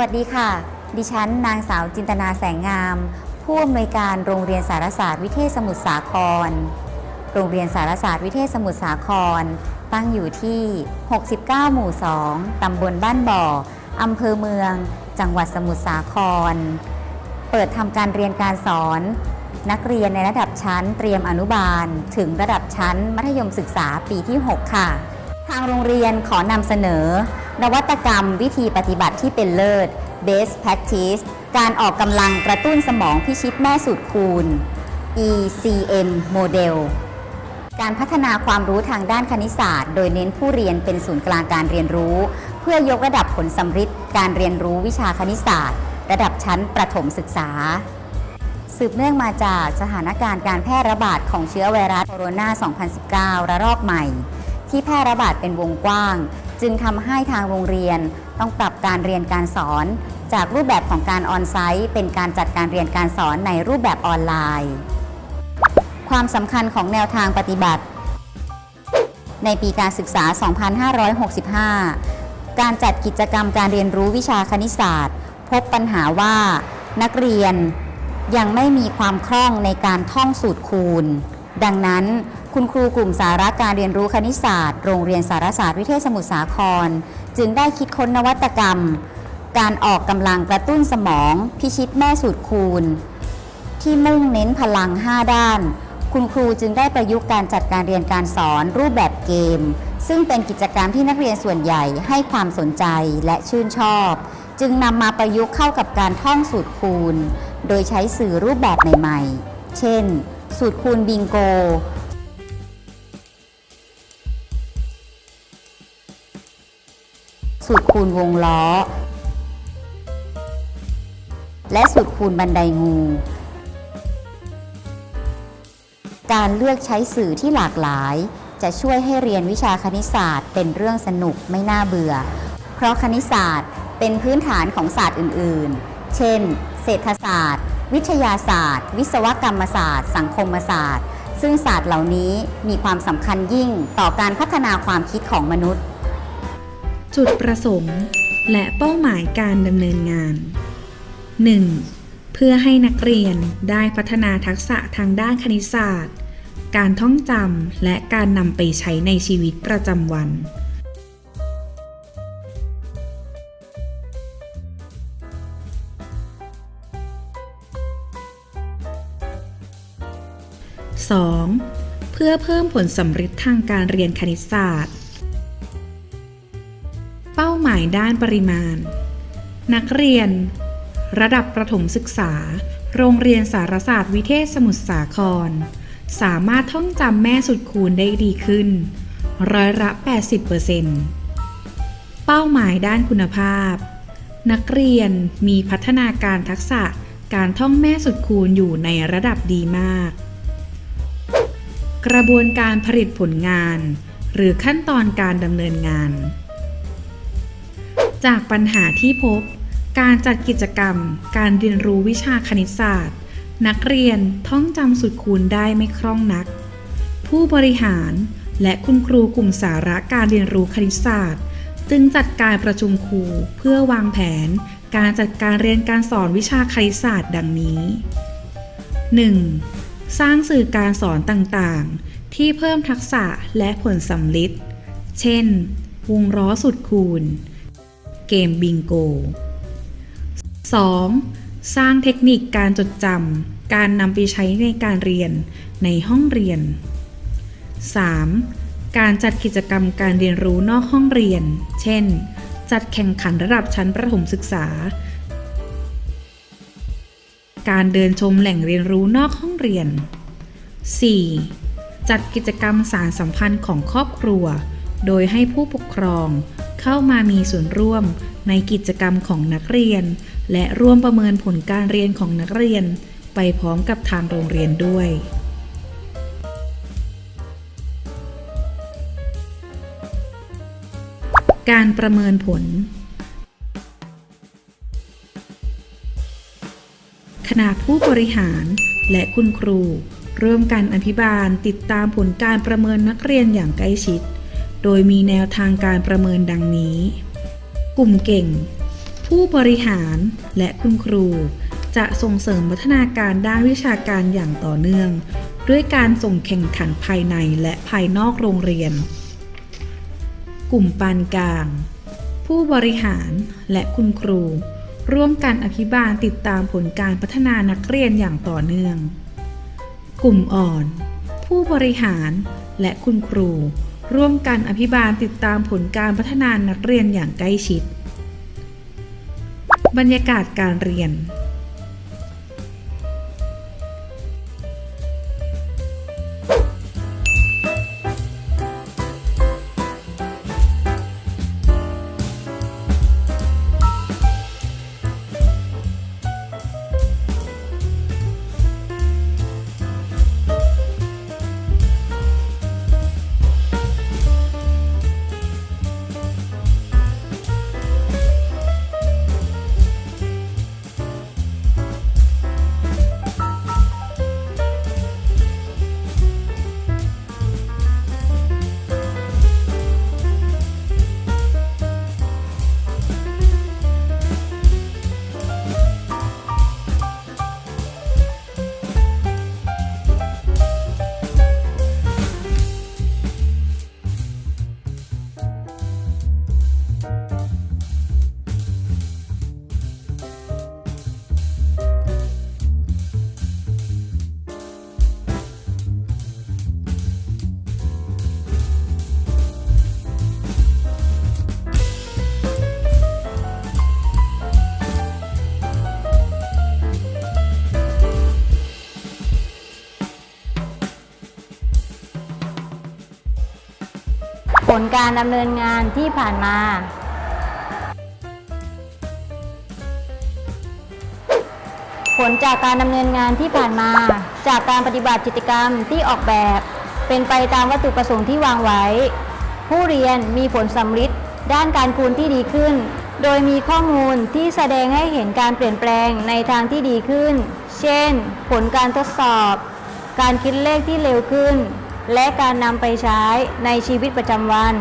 วัสดีค่ะ ดิฉันนางสาวจินตนาแสงงาม ผู้อำนวยการโรงเรียนสารศาสตร์วิเทศสมุทรสาคร โรงเรียนสารศาสตร์วิเทศสมุทรสาคร ตั้งอยู่ที่ 69 หมู่ 2 ตำบลบ้านบ่อ อำเภอเมือง จังหวัดสมุทรสาคร เปิดทำการเรียนการสอน นักเรียนในระดับชั้นเตรียมอนุบาล ถึงระดับชั้นมัธยมศึกษาปีที่ 6 ค่ะางโรงเรียนขอนำเสนอ นวัตกรรมวิธีปฏิบัติที่เป็นเลิศ Best Practice การออกกำลังกระตุ้นสมองพิชิตแม่สูตรคูณ ECM Model การพัฒนาความรู้ทางด้านคณิตศาสตร์ โดยเน้นผู้เรียนเป็นศูนย์กลางการเรียนรู้ เพื่อยกระดับผลสำฤทธิ์การเรียนรู้วิชาคณิตศาสตร์ ระดับชั้นประถมศึกษา สืบเนื่องมาจากสถานการณ์การแพร่ระบาดของเชื้อไวรัสโคโรนา 2019 ระลอกใหม่ ที่แพร่ระบาดเป็นวงกว้าง จึงทำให้ทางโรงเรียน ต้องปรับการเรียนการสอน จากรูปแบบของการออนไซต์ เป็นการจัดการเรียนการสอนในรูปแบบออนไลน์ ความสำคัญของแนวทางปฏิบัติ ในปีการศึกษา 2565 การจัดกิจกรรมการเรียนรู้วิชาคณิตศาสตร์ พบปัญหาว่านักเรียนยังไม่มีความคล่องในการท่องสูตรคูณ ดังนั้น คุณครูกลุ่มสาระการเรียนรู้คณิตศาสตร์ โรงเรียนสารศาสตร์วิเทศสมุทรสาคร จึงได้คิดค้นนวัตกรรม การออกกำลังกระตุ้นสมอง พิชิตแม่สูตรคูณ ที่มุ่งเน้นพลัง 5 ด้าน คุณครูจึงได้ประยุกต์การจัดการเรียนการสอนรูปแบบเกม ซึ่งเป็นกิจกรรมที่นักเรียนส่วนใหญ่ให้ความสนใจและชื่นชอบ จึงนำมาประยุกต์เข้ากับการท่องสูตรคูณ โดยใช้สื่อรูปแบบใหม่ ๆ เช่น สูตรคูณบิงโก สูตรคูณวงล้อ และสูตรคูณบันไดงู การเลือกใช้สื่อที่หลากหลาย จะช่วยให้เรียนวิชาคณิตศาสตร์ เป็นเรื่องสนุกไม่น่าเบื่อ เพราะคณิตศาสตร์เป็นพื้นฐานของศาสตร์อื่น ๆ เช่น เศรษฐศาสตร์ วิทยาศาสตร์ วิศวกรรมศาสตร์ สังคมศาสตร์ ซึ่งศาสตร์เหล่านี้มีความสำคัญยิ่งต่อการพัฒนาความคิดของมนุษย์ จุดประสงค์ และเป้าหมายการดำเนินงาน 1. เพื่อให้นักเรียนได้พัฒนาทักษะทางด้านคณิตศาสตร์ การท่องจำและการนำไปใช้ในชีวิตประจำวัน 2. เพื่อเพิ่มผลสำฤทธิ์ทางการเรียนคณิตศาสตร์าหมายด้านปริมาณ นักเรียน ระดับประถมศึกษา โรงเรียนสารศาสตร์วิเทศสมุทรสาคร สามารถท่องจำแม่สุดคูณได้ดีขึ้น ร้อยละ 80%เป้าหมายด้านคุณภาพ นักเรียนมีพัฒนาการทักษะการท่องแม่สุดคูณอยู่ในระดับดีมาก กระบวนการผลิตผลงาน หรือขั้นตอนการดำเนินงาน จากปัญหาที่พบ การจัดกิจกรรม การเรียนรู้วิชาคณิตศาสตร์ นักเรียนท่องจำสุดคูณได้ไม่คล่องนัก ผู้บริหารและคุณครูกลุ่มสาระการเรียนรู้คณิตศาสตร์ จึงจัดการประชุมครูเพื่อวางแผน การจัดการเรียนการสอนวิชาคณิตศาสตร์ ดังนี้ 1. สร้างสื่อการสอนต่างๆ ที่เพิ่มทักษะและผลสำลิดเช่น วงล้อสุดคูณ เกมบิงโก 2. สร้างเทคนิคการจดจำการนำไปใช้ในการเรียนในห้องเรียน 3. การจัดกิจกรรมการเรียนรู้นอกห้องเรียน เช่น จัดแข่งขันระดับชั้นประถมศึกษา การเดินชมแหล่งเรียนรู้นอกห้องเรียน 4. จัดกิจกรรมสารสัมพันธ์ของครอบครัว โดยให้ผู้ปกครอง เข้ามามีส่วนร่วมในกิจกรรมของนักเรียน และร่วมประเมินผลการเรียนของนักเรียน ไปพร้อมกับทางโรงเรียนด้วย การประเมินผล คณะผู้บริหารและคุณครูร่วมกันอภิบาลติดตามผลการประเมินนักเรียนอย่างใกล้ชิด โดยมีแนวทางการประเมินดังนี้ กลุ่มเก่ง ผู้บริหารและคุณครู จะส่งเสริมพัฒนาการด้านวิชาการอย่างต่อเนื่อง ด้วยการส่งแข่งขันภายในและภายนอกโรงเรียน กลุ่มปานกลาง ผู้บริหารและคุณครู ร่วมกันอภิบาลติดตามผลการพัฒนานักเรียนอย่างต่อเนื่อง กลุ่มอ่อน ผู้บริหารและคุณครู ร่วมกันอภิบาลติดตามผลการพัฒนานักเรียนอย่างใกล้ชิด บรรยากาศการเรียน ลการดำเนินงานที่ผ่านมา ผลจากการดำเนินงานที่ผ่านมา จากการปฏิบัติกิจกรรมที่ออกแบบ เป็นไปตามวัตถุประสงค์ที่วางไว้ ผู้เรียนมีผลสำลิดด้านการคูณที่ดีขึ้น โดยมีข้อมูลที่แสดงให้เห็นการเปลี่ยนแปลงในทางที่ดีขึ้น เช่น ผลการทดสอบ การคิดเลขที่เร็วขึ้น และการนำไปใช้ในชีวิตประจำวัน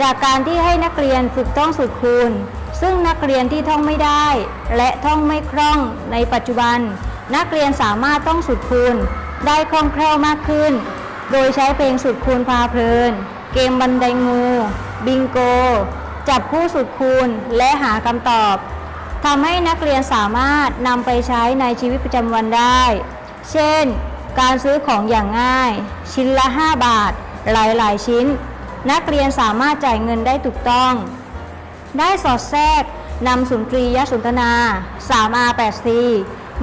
จากการที่ให้นักเรียนฝึกท่องสูตรคูณ ซึ่งนักเรียนที่ท่องไม่ได้ และท่องไม่คล่องในปัจจุบัน นักเรียนสามารถท่องสูตรคูณ ได้คล่องแคล่วมากขึ้น โดยใช้เพลงสูตรคูณพาเพลิน เกมบันไดงูบิงโก จับคู่สูตรคูณและหาคำตอบทำให้นักเรียนสามารถนำไปใช้ในชีวิตประจำวันได้ เช่น การซื้อของอย่างง่าย ชิ้นละ 5 บาท หลายๆ ชิ้น นักเรียนสามารถจ่ายเงินได้ถูกต้อง ได้สอดแทรกนำสุนทรียสุนทนา 3R 8C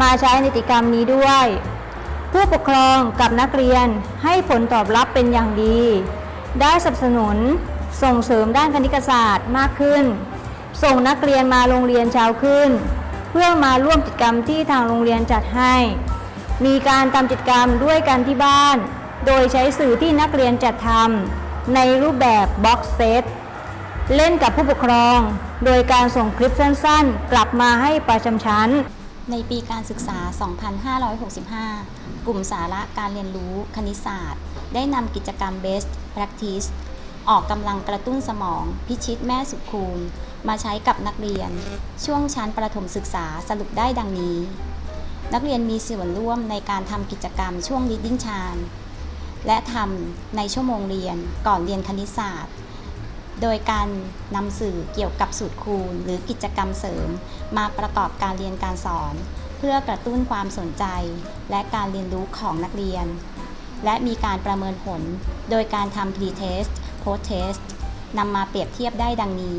มาใช้ในกิจกรรมนี้ด้วย ผู้ปกครองกับนักเรียนให้ผลตอบรับเป็นอย่างดี ได้สนับสนุนส่งเสริมด้านคณิตศาสตร์มากขึ้น ส่งนักเรียนมาโรงเรียนเช้าขึ้น เพื่อมาร่วมกิจกรรมที่ทางโรงเรียนจัดให้ มีการทำกิจกรรมด้วยกันที่บ้าน โดยใช้สื่อที่นักเรียนจัดทำในรูปแบบบ็อกเซตเล่นกับผู้ปกครอง โดยการส่งคลิปสั้นๆ กลับมาให้ประจำชั้น ในปีการศึกษา 2565 กลุ่มสาระการเรียนรู้คณิตศาสตร์ ได้นำกิจกรรม Best Practice ออกกำลังกระตุ้นสมองพิชิตแม่สุดคูณมาใช้กับนักเรียน ช่วงชั้นประถมศึกษาสรุปได้ดังนี้ นักเรียนมีส่วนร่วมในการทำกิจกรรมช่วง Reading Time และทำในชั่วโมงเรียนก่อนเรียนคณิตศาสตร์ โดยการนำสื่อเกี่ยวกับสูตรคูณ หรือกิจกรรมเสริม มาประกอบการเรียนการสอน เพื่อกระตุ้นความสนใจ และการเรียนรู้ของนักเรียน และมีการประเมินผล โดยการทำ pre-test post-test นำมาเปรียบเทียบได้ดังนี้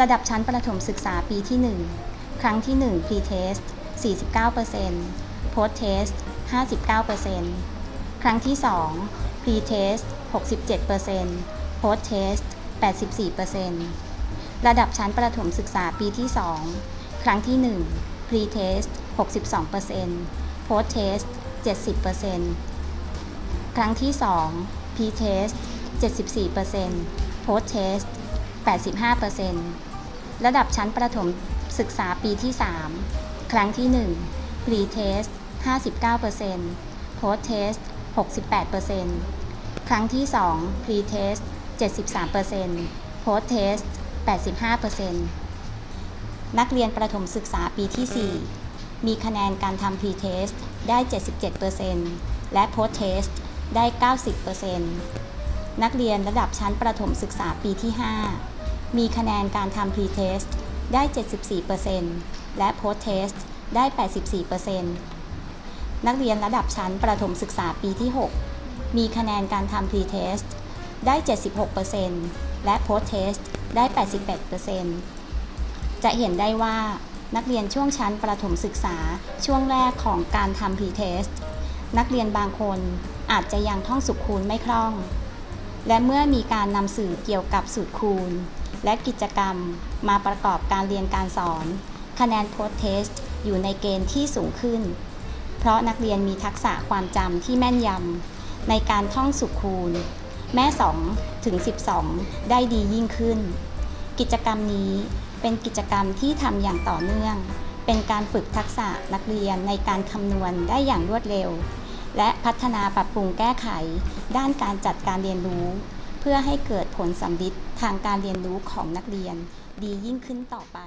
ระดับชั้นประถมศึกษาปีที่ 1 ครั้งที่ 1 pre-test 49% post-test 59%ครั้งที่ 2 pre-test 67% post-test 84%ระดับชั้นประถมศึกษาปีที่ 2 ครั้งที่ 1 pre-test 62% post-test 70%ครั้งที่ 2 pre-test 74% post-test 85%ระดับชั้นประถมศึกษาปีที่ 3 ครั้งที่ 1 pre-test 59% post-test 68%ครั้งที่ 2 pre-test 73% post-test 85%นักเรียนประถมศึกษาปีที่ 4 มีคะแนนการทำ pre-test ได้ 77%และ post-test ได้ 90%นักเรียนระดับชั้นประถมศึกษาปีที่ 5 มีคะแนนการทำ pre-test ได้ 74% และ post-test ได้ 84%นักเรียนระดับชั้นประถมศึกษาปีที่ 6 มีคะแนนการทำ pre-test ได้ 76%และ post-test ได้ 88%จะเห็นได้ว่านักเรียนช่วงชั้นประถมศึกษาช่วงแรกของการทำ pre-test นักเรียนบางคนอาจจะยังท่องสูตรคูณไม่คล่อง และเมื่อมีการนำสื่อเกี่ยวกับสูตรคูณ และกิจกรรมมาประกอบการเรียนการสอน คะแนน post-test อยู่ในเกณฑ์ที่สูงขึ้น เพราะนักเรียนมีทักษะความจำที่แม่นยำในการท่องสูตรคูณ แม่2ถึง 12 ได้ดียิ่งขึ้น กิจกรรมนี้เป็นกิจกรรมที่ทำอย่างต่อเนื่อง เป็นการฝึกทักษะนักเรียนในการคำนวณได้อย่างรวดเร็ว และพัฒนาปรับปรุงแก้ไข ด้านการจัดการเรียนรู้ เพื่อให้เกิดผลสำลิดทางการเรียนรู้ของนักเรียนดียิ่งขึ้นต่อไป